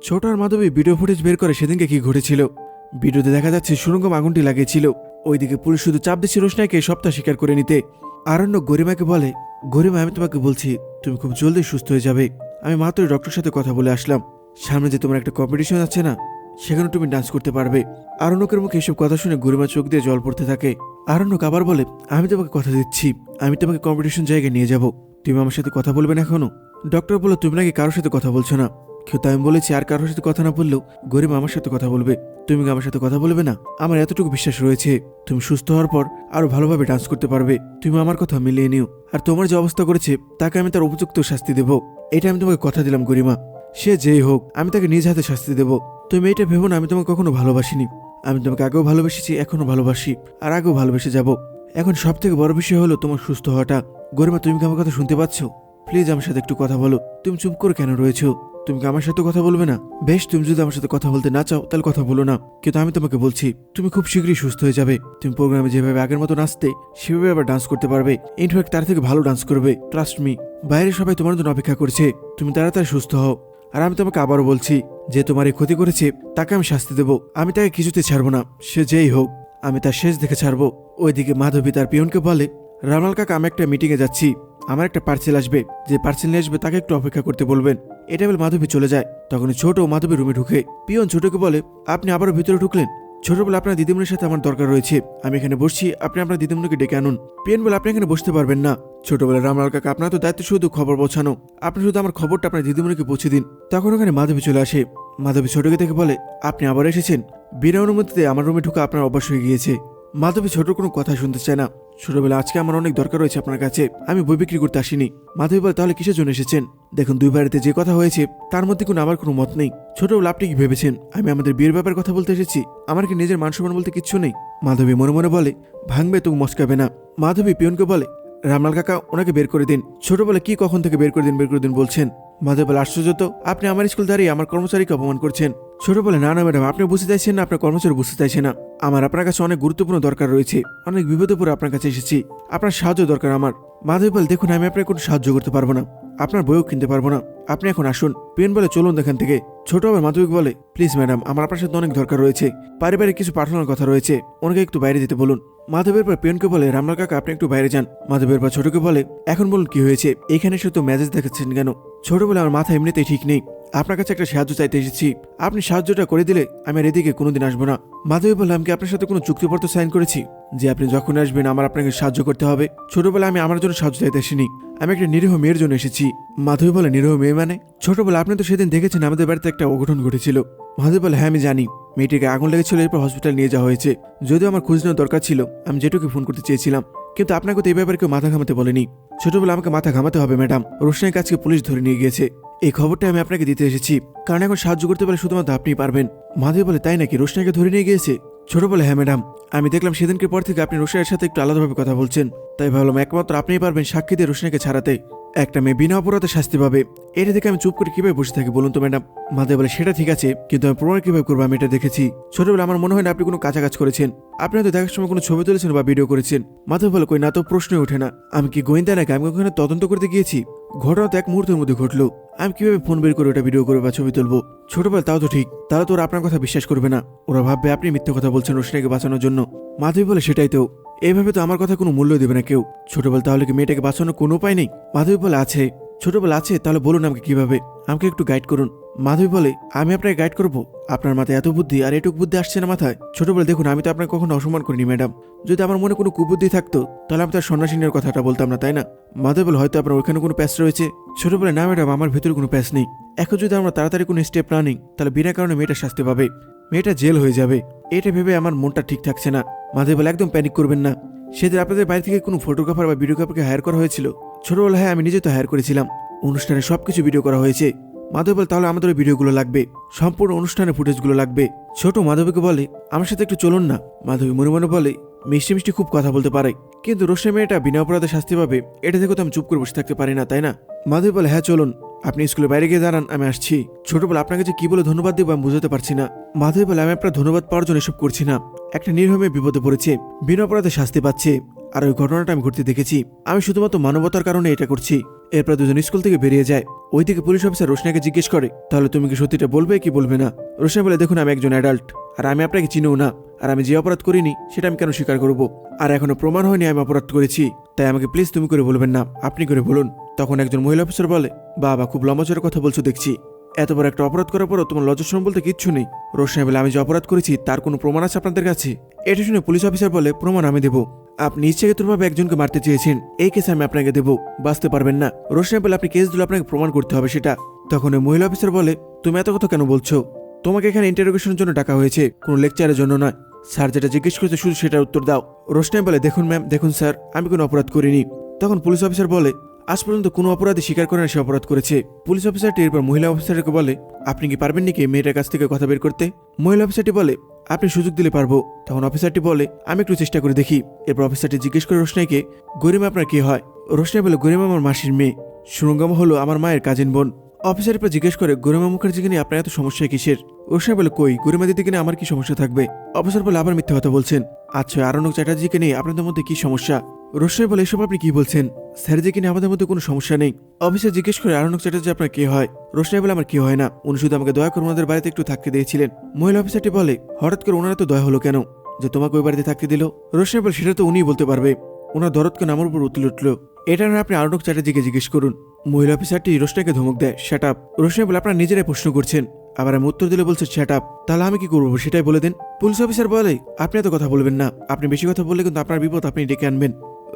ছোট আর মাধবী video footage বের করে সেদিনকে কি ঘটেছিল? ভিডিওতে দেখা যাচ্ছে সুরঙ্গম আগুনটি লাগিয়েছিল। ওইদিকে পুলিশ শুধু চাপ দিচ্ছে রোশনাইকে সপ্তাহ স্বীকার করে নিতে। আরণ্য গরিমাকে বলে, গরিমা, আমি তোমাকে বলছি, তুমি খুব জলদি সুস্থ হয়ে যাবে। আমি মাত্র ডক্টরের সাথে কথা বলে আসলাম। সামনে যে তোমার একটা কম্পিটিশন আছে না সেখানে তুমি ডান্স করতে পারবে। আরণ্যকের মুখে এসব কথা শুনে গরিমা চোখ দিয়ে জল পড়তে থাকে। আরণ্যক আবার বলে, আমি তোমাকে কথা দিচ্ছি। আমি তোমাকে কম্পিটিশন জায়গায় নিয়ে যাব। তুমি আমার সাথে কথা বলবে না এখনও? ডক্টর বলল তুমি নাকি কারোর সাথে কথা বলছো না? কিন্তু আমি বলেছি আর কারোর সাথে কথা না বললেও গরিমা আমার সাথে কথা বলবে। তুমি আমার সাথে কথা বলবে না? আমার এতটুকু বিশ্বাস রয়েছে। তুমি সুস্থ হওয়ার পর আরও ভালোভাবে ডান্স করতে পারবে। তুমি আমার কথা মিলিয়ে নিও। আর তোমার যে অবস্থা করেছে, তাকে আমি তার উপযুক্ত শাস্তি দেব। এটা আমি তোমাকে কথা দিলাম, গরিমা। সে যেই হোক, আমি তাকে নিজ হাতে শাস্তি দেব। তুমি এটা ভেবো না, আমি তোমাকে কখনো ভালোবাসিনি। আমি তোমাকে আগেও ভালোবেসেছি, এখনও ভালোবাসি। আর আগেও ভালোবেসে যাব। এখন সব থেকে বড় বিষয় হলো তোমার সুস্থ হওয়াটা। গরিমা, তুমি কি আমার কথা শুনতে পাচ্ছ? প্লিজ আমার সাথে একটু কথা বলো। তুমি চুপ করে কেন রয়েছো? তুমি কি আমার সাথে কথা বলবে না? বেশ, তুমি যদি আমার সাথে কথা বলতে না চাও, তাহলে কথা বলো না। কিন্তু আমি তোমাকে বলছি, তুমি খুব শীঘ্রই সুস্থ হয়ে যাবে। তুমি প্রোগ্রামে যেভাবে আগের মতো নাচতে, সেভাবে আবার ডান্স করতে পারবে। ইনফ্যাক্ট তার থেকে ভালো ডান্স করবে ট্রাস্ট মি বাইরে সবাই তোমার জন্য অপেক্ষা করছে। তুমি তাড়াতাড়ি সুস্থ হও। আর আমি তোমাকে আবারও বলছি, যে তোমার এই ক্ষতি করেছে, তাকে আমি শাস্তি দেব। আমি তাকে কিছুতে ছাড়বো না। সে যেই হোক, আমি তার শেষ দেখে ছাড়বো। ওইদিকে মাধবী তার পিয়নকে বলে, রামাল কাকা, আমি একটা মিটিংয়ে যাচ্ছি। আমার একটা পার্সেল আসবে। যে পার্সেল নিয়ে আসবে তাকে একটু অপেক্ষা করতে বলবেন। এটা বলে মাধবী চলে যায়। তখন ছোট মাধবী রুমে ঢুকে। পিয়ন ছোটকে বলে, আপনি আবারও ভিতরে ঢুকলেন? ছোট বলে, আপনার দিদিমণির সাথে আমার দরকার রয়েছে। আমি এখানে বসছি। আপনি আপনার দিদিমণিকে ডেকে আনুন। পিয়ন বলে, আপনি এখানে বসতে পারবেন না। ছোট বলে রামলাল কাকা, আপনার তো দায়িত্ব শুধু খবর পৌঁছানো। আপনি শুধু আমার খবরটা আপনার দিদিমণিকে পৌঁছে দিন। তখন ওখানে মাধবী চলে আসে। মাধবী ছোটকে দেখে বলে, আপনি আবার এসেছেন? বিনা অনুমতিতে আমার রুমে ঢুকে আপনার অভ্যাস হয়ে গিয়েছে। মাধবী ছোট কোনো কথা শুনতে চায় না। ছোটবেলা আজকে আমার অনেক দরকার রয়েছে আপনার কাছে। আমি বই বিক্রি করতে আসিনি। মাধবী বলে তাহলে কিসের জন্য এসেছেন? দেখুন, দুই বাড়িতে যে কথা হয়েছে, তার মধ্যে কোনো আমার কোনো মত নেই। ছোটবেলা আপনি কি ভেবেছেন? আমি আমাদের বিয়ের ব্যাপারে কথা বলতে এসেছি। আমার কি নিজের মান সম্মান বলতে কিচ্ছু নেই? মাধবী মনে মনে বলে, ভাঙবে তো মস্কাবে না। মাধবী পিয়নকে বলে, রামলাল কাকা, ওনাকে বের করে দিন। ছোটবেলা বলে, কি, কখন থেকে বের করে দিন, বের করে দিন? বলছেন। মাধব বলে, আশ্চর্য তো, আপনি আমার স্কুল দাঁড়িয়ে আমার কর্মচারীকে অপমান করছেন। ছোট বলে, না না, ম্যাডাম, আপনি বুঝতে চাইছেন না, আপনার কর্মচারী বুঝতে চাইছে না। আমার আপনার কাছে অনেক গুরুত্বপূর্ণ দরকার রয়েছে। অনেক বিপদে পড়ে আপনার কাছে এসেছি। আপনার সাহায্য দরকার আমার। মাধবী বলে, দেখুন, আমি আপনার কোনো সাহায্য করতে পারব না। আপনার বইও কিনতে পারব না। আপনি এখন আসুন। পেন বলে, চলুন এখান থেকে। ছোট আবার মাধবিক বলে, প্লিজ, ম্যাডাম, আমার আপনার সাথে অনেক দরকার রয়েছে। পারিবারিক কিছু পাঠানোর কথা রয়েছে। ওনাকে একটু বাইরে যেতে বলুন। মাধবের পর পেনকে বলে, রামলাল কাকা, আপনি একটু বাইরে যান। মাধবের পর ছোটকে বলে, এখন বলুন কি হয়েছে? এখানে শুধু মেসেজ দেখাচ্ছেন কেন? ছোট বলে আমার মাথা এমনিতেই ঠিক নেই। আপনার কাছে একটা সাহায্য চাইতে এসেছি। আপনি সাহায্যটা করে দিলে আমি আর এদিকে কোনোদিন আসব না। মাধবী বললাম কি আপনার সাথে কোনো চুক্তিপত্র সাইন করেছি? যে আপনি যখন আসবেন, আমার আপনাকে সাহায্য করতে হবে। ছোটবেলা আমি আমার জন্য সাহায্য চাইতে আসিনি। আমি একটা নিরীহ মেয়ের জন্য এসেছি। মাধবী বলে, নিরীহ মেয়ে মানে? ছোটবেলা আপনি তো সেদিন দেখেছেন, আমাদের বাড়িতে একটা অঘটন ঘটেছিল। মাধবী বলে হ্যাঁ আমি জানি। মেয়েটিকে আগুন লেগেছিল, এরপর হসপিটাল নিয়ে যাওয়া হয়েছে। যদিও আমার খোঁজ নেওয়ার দরকার ছিল, আমি যেটুকু ফোন করতে চেয়েছিলাম। কিন্তু আপনাকে তো এই ব্যাপারে কেউ মাথা ঘামাতে বলেনি। ছোটবেলা আমাকে মাথা ঘামাতে হবে, ম্যাডাম। রোশনের কাছকে পুলিশ ধরে নিয়ে গিয়েছে। এই খবরটা আমি আপনাকে দিতে এসেছি। কারণ এখন সাহায্য করতে পারলে শুধুমাত্র আপনি পারবেন। মাধবী বলে, তাই নাকি? রোশনাকে ধরে নিয়ে গিয়েছে? ছোট বলে হ্যাঁ ম্যাডাম, আমি দেখলাম সেদিনকে পর থেকে আপনি রোশনের সাথে একটু আলাদাভাবে কথা বলছেন। তাই ভাবলাম, একমাত্র আপনিই পারবেন সাক্ষী দিয়ে রোশনাকে ছাড়াতে। একটা মেয়ে বিনা অপরাধে শাস্তি পাবে। এটা দেখে আমি চুপ করে কীভাবে বসে থাকি বলুন তো, ম্যাডাম? মাধব বলে, সেটা ঠিক আছে, কিন্তু আমি প্রমাণ কীভাবে করব? আমি এটা দেখেছি। ছোটবেলা আমার মনে হয় না আপনি কোনো কাজ করেছেন। আপনি হয়তো দেখার সময় কোনো ছবি তুলেছেন বা ভিডিও করেছেন। মাধব বলে, কই, না তো প্রশ্নই ওঠে না। আমি কি গোয়েন্দা নাকি? আমি ওখানে তদন্ত করতে গিয়েছি? ঘটনা তো এক মুহূর্তের মধ্যে ঘটলো। আমি কীভাবে ফোন বের করে ওটা ভিডিও করে বা ছবি তুলবো? ছোটবেলা তাও তো ঠিক। তারা তো ওরা আপনার কথা বিশ্বাস করবে না। ওরা ভাববে আপনি মিথ্যে কথা বলছেন রোশনাকে বাঁচানোর জন্য। মাধবী বলে সেটাই তো। এইভাবে তো আমার কথা কোনো মূল্য দেবে না কেউ। ছোটবেলা তাহলে কি মেয়েটাকে বাঁচানোর কোনো উপায় নেই? মাধবী বলে আছে। ছোটবেলা আছে, তাহলে বলুন আমাকে কীভাবে? আমাকে একটু গাইড করুন। মাধবী বলে, আমি আপনাকে গাইড করব। আপনার মাথায় এত বুদ্ধি আর এটুকু বুদ্ধি আসছে না মাথায়। ছোটবেলা দেখুন, আমি তো আপনাকে কখনো অসম্মান করিনি, ম্যাডাম। যদি আমার মনে কোনো কুবুদ্ধি থাকতো, তাহলে আমি তার সন্ন্যাসিনীর কথাটা বলতাম না, তাই না? মাধবী বলে, হয়তো আপনার ওইখানে কোনো প্যাচ রয়েছে। ছোটবেলা না, ম্যাডাম, আমার ভেতরে কোনো প্যাচ নেই। এখন যদি আমরা তাড়াতাড়ি কোনো স্টেপ না নিই, তাহলে বিনা কারণে মেয়েটা শাস্তি পাবে। মেয়েটা জেল হয়ে যাবে। এটা ভেবে আমার মনটা ঠিক থাকছে না। মাধবী বলে, একদম প্যানিক করবেন না। সেদিন আপনাদের বাড়ি থেকে কোনো ফটোগ্রাফার বা ভিডিওগ্রাফারকে হায়ার করা হয়েছিল। ছোটবেলা হ্যাঁ আমি নিজে তো হায়ার করেছিলাম। অনুষ্ঠানে সবকিছু ভিডিও করা হয়েছে। মাধবী বলে, তাহলে আমাদের ওই ভিডিওগুলো লাগবে। সম্পূর্ণ অনুষ্ঠানের ফুটেজগুলো লাগবে। ছোট মাধবীকে বলে, আমার সাথে একটু চলুন না। মাধবী মনে মনে বলে, মিষ্টি মিষ্টি খুব কথা বলতে পারে। কিন্তু রোশনে মেয়েটা বিনা অপরাধে শাস্তি পাবে, এটা দেখে তো আমি চুপ করে বসে থাকতে পারি না, তাই না? মাধবী বলে হ্যাঁ চলুন। আপনি স্কুলে বাইরে গিয়ে দাঁড়ান, আমি আসছি। ছোট বলে, আপনাকে যে কি বলে ধন্যবাদ দেবো আমি বুঝতে পারছি না। মাধবী বলে, আমি আপনার ধন্যবাদ পাওয়ার জন্য এসব করছি না। একটা নির্ভমে বিপদে পড়েছে, বিনা অপরাধে শাস্তি পাচ্ছে। আর ওই ঘটনাটা আমি ঘটতে দেখেছি। আমি শুধুমাত্র মানবতার কারণে এটা করছি। এরপর দুজন স্কুল থেকে বেরিয়ে যায়। ওইদিকে পুলিশ অফিসার রোশনাকে জিজ্ঞেস করে, তাহলে তুমি কি সত্যিটা বলবে কি বলবে না? রোশনা বলে, দেখুন, আমি একজন অ্যাডাল্ট আর আমি আপনাকে চিনিও না, আর আমি যে অপরাধ করিনি, সেটা আমি কেন স্বীকার করব? আর এখনও প্রমাণ হয়নি আমি অপরাধ করেছি, তাই আমাকে প্লিজ তুমি করে বলবেন না, আপনি করে বলুন। তখন একজন মহিলা অফিসার বলে, বাবা, খুব লম্বা কথা বলছো, দেখছি। এত বড় একটা অপরাধ করার পরও তোমার লজ্জাশরম বলতে কিচ্ছু নেই। রোশনা বলে, আমি যে অপরাধ করেছি, তার কোনো প্রমাণ আছে আপনাদের কাছে? এটা শুনে পুলিশ অফিসার বলে, প্রমাণ আমি দেবো। আপনি ইচ্ছাকৃতভাবে একজনকে মারতে চেয়েছেন। এই কেসে আমি আপনাকে দেবো। বাঁচতে পারবেন না। রোশন বলে আপনি কেস দিলে আপনাকে প্রমাণ করতে হবে সেটা। তখন ওই মহিলা অফিসার বলে, তুমি এত কথা কেন বলছো? তোমাকে এখানে ইন্টারোগেশনের জন্য ডাকা হয়েছে। কোনো লেকচারের জন্য নয়। স্যার যেটা জিজ্ঞেস করছে শুধু সেটার উত্তর দাও। রোশনাই বলে, দেখুন ম্যাম দেখুন স্যার আমি কোনো অপরাধ করিনি। তখন পুলিশ অফিসার বলে আজ পর্যন্ত কোনো অপরাধী স্বীকার করে সে অপরাধ করেছে। পুলিশ অফিসারটি এরপর মহিলা অফিসারকে বলে, আপনি কি পারবেন নাকি মেয়েটার কাছ থেকে কথা বের করতে? মহিলা অফিসারটি বলে, আপনি সুযোগ দিলে পারব। তখন অফিসারটি বলে, আমি একটু চেষ্টা করে দেখি। এরপর অফিসারটি জিজ্ঞেস করে রোশনাইকে, গরিমা, আপনার কি হয়? রোশনাই বলে, গরিমা আমার মাসির মেয়ে। সুরঙ্গামা হলো আমার মায়ের কাজিন বোন। অফিসার এরপর জিজ্ঞেস করে, গরিমা মুখার্জিকে নিয়ে আপনার এত সমস্যা কিসের? রোশনাই বলে, কই, গরিমা দিদিকে নিয়ে আমার কি সমস্যা থাকবে? অফিসার বলে, আবার মিথ্যা কথা বলছেন। আচ্ছা আরণক চ্যাটার্জিকে নিয়ে আপনাদের মধ্যে কি সমস্যা? রোশনাই বলে, এসব আপনি কি বলছেন? স্যারজিকে নিয়ে আমাদের মধ্যে কোনো সমস্যা নেই। অফিসে জিজ্ঞেস করে আরণক চ্যাটার্জি, আপনার কে হয়? রোশনাই বলে, আমার কি হয় না। উনি শুধু আমাকে দয়া করে ওনাদের বাড়িতে একটু থাকতে দিয়েছিলেন। মহিলা অফিসারটি বলে, হঠাৎ করে ওনারা তো দয়া হলো কেন? যে তোমাকে ওই বাড়িতে থাকতে দিল? রোশনাই বলে, সেটা তো উনিই বলতে পারবে। ওনার দরদ কেন আমার উপর উতলে উঠল? এটা না আপনি আরণক চ্যাটার্জিকে জিজ্ঞেস করুন। মহিলা অফিসারটি রোশনাইকে ধমক দেয়, শ্যাট আপ। রোশনাই বলে, আপনারা নিজেরাই প্রশ্ন করছেন। আবার আমি উত্তর দিলে বলছে, শ্যাট আপ। তাহলে আমি কি করব? সেটাই বলে দেন। পুলিশ অফিসার বলে, আপনি এত কথা বলবেন না। আপনি বেশি কথা বললে কিন্তু আপনার বিপদ আপনি ডেকে আনবেন।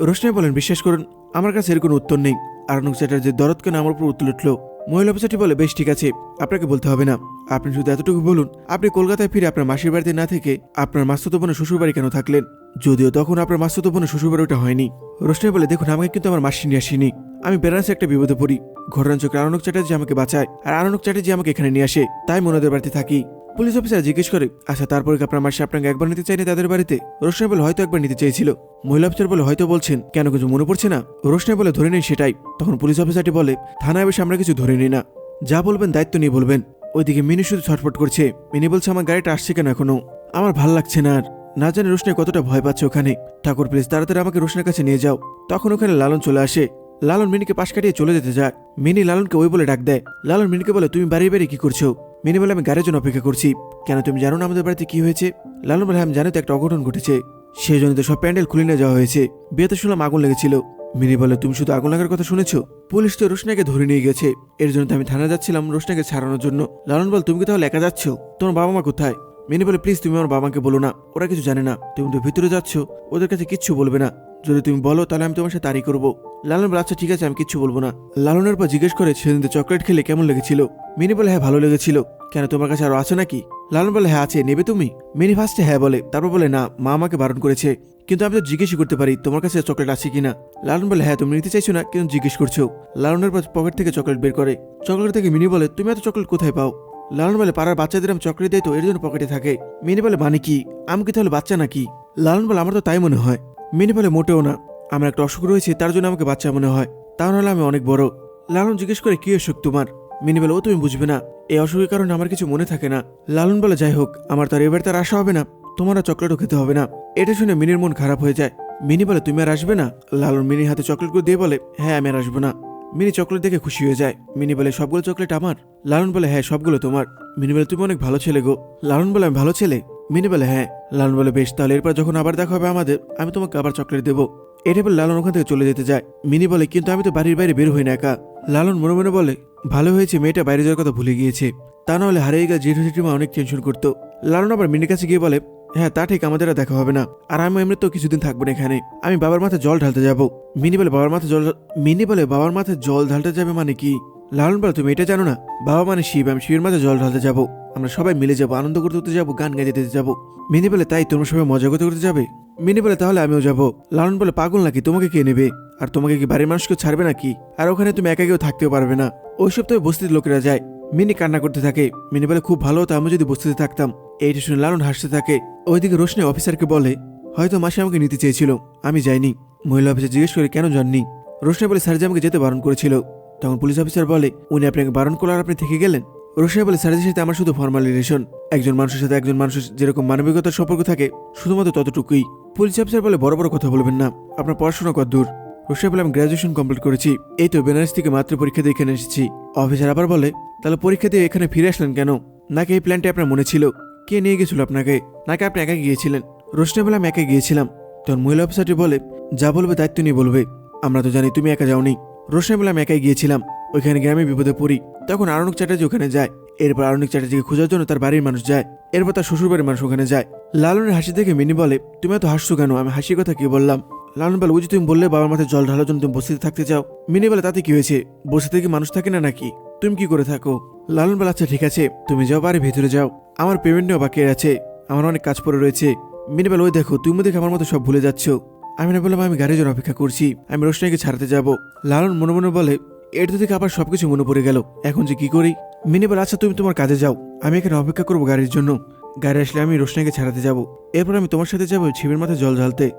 রোশনাই বলেন, বিশ্বাস করুন, আমার কাছে এর কোনো উত্তর নেই। আরণক চ্যাটার্জির দরদ কেন আমার উপর উতলে উঠল? মহিলা অফিসারটি বলে, বেশ, ঠিক আছে, আপনাকে বলতে হবে না। আপনি শুধু এতটুকু বলুন, আপনি কলকাতায় ফিরে আপনার মাসির বাড়িতে না থেকে আপনার মাস্তুত বোনের শ্বশুর বাড়ি কেন থাকলেন? যদিও তখন আপনার মাস্তুত বোনের শ্বশুর বাড়ি ওটা হয়নি। রোশনাই বলে, দেখুন, আমাকে কিন্তু আমার মাসি নিয়ে আসেনি। আমি বেনারসে একটা বিপদে পড়ি। ঘটনাচক্রে আনন্দ চ্যাটার্জি আমাকে বাঁচায়, আর আনন্দ চ্যাটার্জি আমাকে এখানে নিয়ে আসে। তাই মনোদের বাড়িতে থাকি। পুলিশ অফিসার জিজ্ঞেস করে আচ্ছা তারপরে কি আপনার মাসে আপনাকে একবার নিতে চাইনি তাদের বাড়িতে? রোশনাই বলে, হয়তো একবার নিতে চেয়েছিল মহিলা অফিসার বলে, হয়তো বলছেন। কেন, কিছু মনে পড়ছে না? রোশনাই বলে, ধরে নেই সেটাই। তখন পুলিশ অফিসারটি বলে, থানায় বসে আমরা কিছু ধরে নিই না। যা বলবেন, দায়িত্ব নিয়ে বলবেন। ওইদিকে মিনি শুধু ছটফট করছে। মিনি বলছে, আমার গাড়িটা আসছে কেন এখনও? আমার ভালো লাগছে না আর। না জানি রোশনাই কতটা ভয় পাচ্ছে ওখানে। ঠাকুর প্লিজ তাড়াতাড়ি আমাকে রোশনের কাছে নিয়ে যাও। তখন ওখানে লালন চলে আসে। লালন মিনিকে পাশ কাটিয়ে চলে যেতে যায়। মিনি লালনকে ওই বলে ডাক দেয়। লালন মিনিকে বলে, তুমি বাড়ি বাড়ি কি করছ? মিনি বলে আমি গাড়ির জন্য অপেক্ষা করছি। কেন তুমি জানো না আমাদের বাড়িতে কি হয়েছে? লালন বলে আমি জানি তো একটা অঘটন ঘটেছে। সেই জন্য তো সব প্যান্ডেল খুলে নিয়ে যাওয়া হয়েছে। বিয়েতে শুনলাম আগুন লেগেছিল। মিনি বলে তুমি শুধু আগুন লাগার কথা শুনেছো? পুলিশ তো রোশনাকে ধরে নিয়ে গেছে। এর জন্য তো আমি থানা যাচ্ছিলাম রোশনাকে ছাড়ানোর জন্য। লালন বল, তুমি কি তাহলে একা যাচ্ছ? তোমার বাবা মা কোথায়? মিনি বলে প্লিজ তুমি আমার বাবাকে বলো না। ওরা কিছু জানে না। তুমি তো ভিতরে যাচ্ছ। ওদের কাছে কিচ্ছু বলবে না। যদি তুমি বলো, তাহলে আমি তোমার সাথে তারি করব। লালন বলে আচ্ছা ঠিক আছে, আমি কিচ্ছু বলব না। লালনের পর জিজ্ঞেস করে, সেদিন চকলেট খেলে কেমন লেগেছিল? মিনি বলে হ্যাঁ ভালো লেগেছিল। কেন, তোমার কাছে আরও আছে নাকি? লালন বলে হ্যাঁ আছে, নেবে তুমি? মিনি ফার্স্টে হ্যাঁ বলে, তারপর বলে, না, মা আমাকে বারণ করেছে, কিন্তু আমি তো জিজ্ঞেসই করতে পারি, তোমার কাছে চকলেট আছে কিনা? লালন বলে হ্যাঁ তুমি নিতে চাইছো না, কিন্তু জিজ্ঞেস করছ। লালনের পর পকেট থেকে চকলেট বের করে, চকলেট থেকে মিনি বলে, তুমি এত চকলেট কোথায় পাও? লালন বলে, পাড়ার বাচ্চাদের আমি চকলেট দেয় তো এর জন্য পকেটে থাকে। মিনি বলে মানে কি? আমি কি তাহলে বাচ্চা নাকি? লালন বলে, আমার তো তাই মনে হয়। মিনি বলে মোটেও না। আমার একটা অসুখ রয়েছে, তার জন্য আমাকে বাচ্চা মনে হয়। তা নাহলে আমি অনেক বড়। লালন জিজ্ঞেস করে, কি অসুখ তোমার? মিনি বলে ও তুমি বুঝবে না। এই অসুখের কারণে আমার কিছু মনে থাকে না। লালন বলে, যাই হোক, আমার তো আর এবার তার আশা হবে না। তোমার চকলেটও খেতে হবে না। এটা শুনে মিনির মন খারাপ হয়ে যায়। মিনি বলে, তুমি আর আসবে না? লালন মিনির হাতে চকলেটগুলো দিয়ে বলে হ্যাঁ আমি আর আসব না। মিনি চকলেট দেখে খুশি হয়ে যায়। মিনি বলে, সবগুলো চকলেট আমার? লালন বলে হ্যাঁ সবগুলো তোমার। মিনি বলে, তুমি অনেক ভালো ছেলে গো। লালন বলে, আমি ভালো ছেলে? মিনি বলে হ্যাঁ। লালন বলে, বেশ, তাহলে এরপর যখন আবার দেখা হবে আমাদের, আমি তোমাকে আবার চকলেট দেবো। এটা বলে লালন ওখান থেকে চলে যেতে যায়। মিনি বলে, কিন্তু আমি তো বাড়ির বাইরে বের হই না একা। লালন মনে মনে বলে, ভালো হয়েছে, মেয়েটা বাইরে যাওয়ার কথা ভুলে গিয়েছে। তা না হলে হারিয়ে গেলে জেঠু জেঠিমা, অনেক টেনশন করতো। লালন আবার মিনির কাছে গিয়ে বলে হ্যাঁ তা ঠিক, আমাদের আর দেখা হবে না। আর আমি এমনি তো কিছুদিন থাকব না এখানে। আমি বাবার মাথায় জল ঢালতে যাব। মিনি বলে, বাবার মাথায় জল মিনি বলে, বাবার মাথায় জল ঢালতে যাবে মানে কি? লালন বলে তুমি এটা জানো না? বাবা মানে শিব, আমি শিবের মাথায় জল ঢালতে যাব। আমরা সবাই মিলে যাব, আনন্দ করতে করতে যাব, গান গাইতে যেতে যাব। মিনি বলে, তাই তোমরা সবাই মজা করতে করতে যাবে? মিনি বলে, তাহলে আমিও যাব। লালন বলে, পাগল নাকি? তোমাকে কে নেবে? আর তোমাকে কি বাড়ির মানুষকে ছাড়বে নাকি? আর ওখানে তুমি একা কেউ থাকতেও পারবে না। ওইসব তো বস্তির লোকেরা যায়। মিনি কান্না করতে থাকে। মিনি বলে, খুব ভালো হতো আমি যদি বস্তিতে থাকতাম। এইটা শুনে লালন হাসতে থাকে। ওইদিকে রোশনি অফিসারকে বলে, হয়তো মাসে আমাকে নিতে চেয়েছিল, আমি যাইনি। মহিলা অফিসার জিজ্ঞেস করে, কেন যাননি? রোশনি বলে, স্যার যে আমাকে যেতে বারণ করেছিল। তখন পুলিশ অফিসার বলে, উনি আপনাকে বারণ করল আর আপনি থেকে গেলেন? রোশনি বলে, স্যারের সাথে আমার শুধু ফর্মাল রিলেশন একজন মানুষের সাথে একজন মানুষের যেরকম মানবিকতার সম্পর্ক থাকে, শুধুমাত্র ততটুকুই। পুলিশ অফিসার বলে, বড় বড় কথা বলবেন না, আপনার পড়াশোনা কত দূর? রোশনাই বলে, আমি গ্র্যাজুয়েশন কমপ্লিট করেছি, এই তো বেনারস থেকে মাত্র পরীক্ষা দিয়ে এখানে এসেছি। অফিসার আবার বলে, তাহলে পরীক্ষা দিয়ে এখানে ফিরে আসলেন কেন? নাকি এই প্ল্যানটি আপনার মনে ছিল? কে নিয়ে গেছিল আপনাকে? নাকি আপনি একা গিয়েছিলেন? রোশনাই বলে, আমি একা গিয়েছিলাম। তখন মহিলা অফিসারটি বলে, যা বলবে দায়িত্ব নিয়ে বলবে। আমরা তো জানি তুমি একা যাওনি। রোশনাই বলে আমি একাই গিয়েছিলাম। ওইখানে গ্রামে বিপদে পড়ি। তখন আরণক চ্যাটার্জি ওখানে যায়। এরপর আরণিক চ্যাটার্জিকে খোঁজার জন্য তার বাড়ির মানুষ যায়। এরপর তার শ্বশুর বাড়ির মানুষ ওখানে যায়। লালনের হাসি দেখে মিনি বলে, তুমি এত হাসছো কেন? আমি হাসির কথা কি বললাম? লালন বলে বুঝি তুমি বললে বাবার মাথায় জল ঢালার জন্য তুমি বসে থাকতে চাও। মিনি বলে, তাতে কি হয়েছে? বসে থেকে মানুষ থাকে না নাকি? তুমি কি করে থাকো? লালন বলে আচ্ছা ঠিক আছে। তুমি যাও বাড়ি ভেতরে যাও। আমার পেমেন্টও বাকি আছে। আমার অনেক কাজ পড়ে রয়েছে। মিনি বলে, ওই দেখো, তুমি দেখে আমার মতো সব ভুলে যাচ্ছ। আমি না বললাম আমি গাড়ির জন্য অপেক্ষা করছি, আমি রোশনাইকে ছাড়তে যাব। লালন মনে মনে বলে, এটা থেকে আবার সবকিছু মনে পড়ে গেল। এখন যে কি করি? মিনি বলে আচ্ছা তুমি তোমার কাজে যাও। আমি এখানে অপেক্ষা করব গাড়ির জন্য। গাড়ি আসলে আমি রোশনাইকে ছাড়াতে যাব। এরপর আমি তোমার সাথে যাব ছিপের মাথায় জল ঢালতে।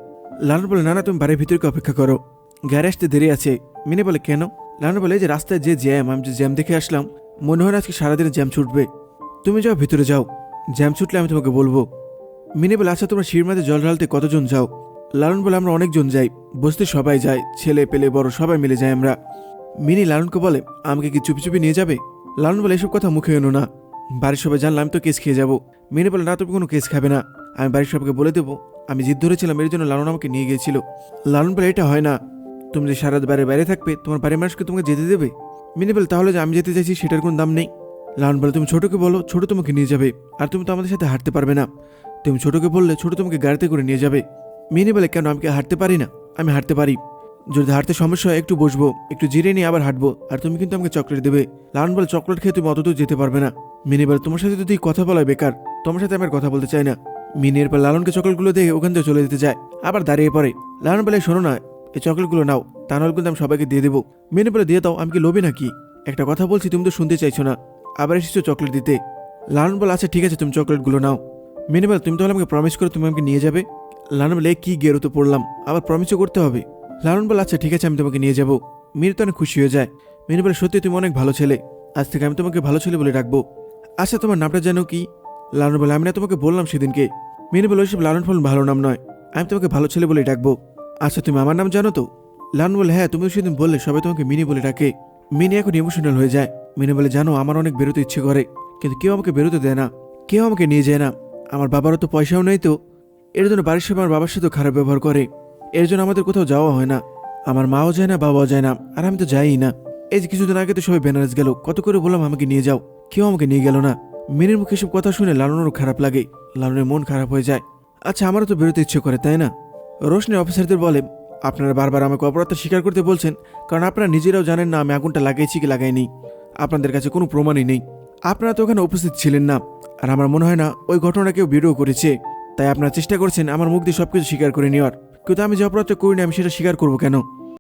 লালন বলে, না না, তুমি বাড়ির ভিতরকে অপেক্ষা করো। গাড়ি আসতে দেরি আছে। মিনি বলে, কেন? লালন বলে যে রাস্তায় যে জ্যাম, আমি যে জ্যাম দেখে আসলাম, মনে হয় না আজকে সারাদিনে জ্যাম ছুটবে। তুমি যাও, ভিতরে যাও। জ্যাম ছুটলে আমি তোমাকে বলব। মিনি বলে আচ্ছা তোমরা শির মাঝে জল ঢালতে কতজন যাও? লালন বলে আমরা অনেকজন যাই, বসতে সবাই যায়, ছেলে পেলে বড় সবাই মিলে যাই আমরা। মিনি লালনকে বলে, আমাকে কি চুপি চুপি নিয়ে যাবে? লালন বলে, এসব কথা মুখে এনো না। বাড়ির সবাই জানলাম তো কেস খেয়ে যাব। মিনি বলে, না, তুমি কোনো কেস খাবে না। আমি বাড়ির সবাইকে বলে দেবো। আমি জিদ ধরেছিলাম, এর জন্য লালন আমাকে নিয়ে গিয়েছিল। লালন বলে, এটা হয় না। তুমি যে সারা বাইরে বাইরে থাকবে, তোমার বাড়ির মানুষকে তোমাকে যেতে দেবে? মিনি বলে, তাহলে যে আমি যেতে চাইছি, সেটার কোনো দাম নেই। লালন বলে, তুমি ছোটকে বলো, ছোট তোমাকে নিয়ে যাবে। আর তুমি তো আমাদের সাথে হাঁটতে পারবে না। তুমি ছোটকে বললে, ছোট তোমাকে গাড়িতে করে নিয়ে যাবে। মিনি বলে, কেন? আমি কি হাঁটতে পারি না? আমি হাঁটতে পারি। যদি হাঁটতে সমস্যা হয়, একটু বসবো। একটু জিরে নিয়ে আবার হাঁটবো। আর তুমি কিন্তু আমাকে চকলেট দেবে। লালন বলে, চকলেট খেয়ে তুমি অত দূর যেতে পারবে না। মিনি বলে, তোমার সাথে যদি কথা বলা বেকার। তোমার সাথে আমি আর কথা বলতে চাই না। মিনি এরপর লালনকে চকলেটগুলো দিয়ে ওখান থেকে চলে যেতে যায়। আবার দাঁড়িয়ে পড়ে। লালন বলে, শোনো না, এই চকলেটগুলো নাও। তা নাহলে কিন্তু আমি সবাইকে দিয়ে দেবো। মিনি বলে, দিয়ে দাও, আমি কি লোভি নাকি? একটা কথা বলছি, তুমি তো শুনতে চাইছো না। আবার এসেছ চকলেট দিতে। লালন বলে আচ্ছা ঠিক আছে, তুমি চকলেটগুলো নাও। মিনি বলে, তুমি তাহলে আমাকে প্রমিস করে, তুমি আমাকে নিয়ে যাবে? লালন বলে "এ, কি গেরো তো পড়লাম? আবার প্রমিসও করতে হবে? লালন বলে আচ্ছা ঠিক আছে আমি তোমাকে নিয়ে যাব। মিনি তো অনেক খুশি হয়ে যায়। মিনি বলে সত্যি তুমি অনেক ভালো ছেলে। আজ থেকে আমি তোমাকে ভালো ছেলে বলে রাখব আচ্ছা তোমার নামটা জানো কি? লালন বলে আমি না তোমাকে বললাম সেদিনকে। মিনি বলে ওইসব লালন ফলন ভালো নাম নয়। আমি তোমাকে ভালো ছেলে বলে ডাকবো। আচ্ছা তুমি আমার নাম জানো তো? লালন বলে হ্যাঁ তুমি সেদিন বললে সবাই তোমাকে মিনি বলে ডাকে। মিনি এখন ইমোশনাল হয়ে যায়। মিনি বলে জানো আমার অনেক বেরোতে ইচ্ছে করে। কিন্তু কেউ আমাকে বেরোতে দেয় না। কেউ আমাকে নিয়ে যায় না। আমার বাবারও তো পয়সাও নেই তো। এর জন্য বাড়ির সবাই আমার বাবার সাথে খারাপ ব্যবহার করে। এর জন্য আমাদের কোথাও যাওয়া হয় না। আমার মাও যায় না, বাবাও যায় না, আর আমি তো যাইই না। এই যে কিছুদিন আগে তো সবাই বেনারস গেল। কত করে বললাম আমাকে নিয়ে যাও। কেউ আমাকে নিয়ে গেল না। মিনির মুখে সব কথা শুনে লালনেরও খারাপ লাগে। লালনের মন খারাপ হয়ে যায়। আচ্ছা আমারও তো বেরোতে ইচ্ছে করে, তাই না? রোশনি অফিসারদের বলে, আপনারা বারবার আমাকে অপরাধটা স্বীকার করতে বলছেন, কারণ আপনারা নিজেরাও জানেন না আমি আগুনটা লাগাইছি কি লাগাইনি। আপনাদের কাছে কোনো প্রমাণই নেই। আপনারা তো ওখানে উপস্থিত ছিলেন না। আর আমার মনে হয় না ওই ঘটনা কেউ ভিডিও করেছে। তাই আপনারা চেষ্টা করছেন আমার মুখ দিয়ে সবকিছু স্বীকার করে নেওয়ার। কিন্তু আমি যে অপরাধটা করি না, আমি সেটা স্বীকার করব কেন?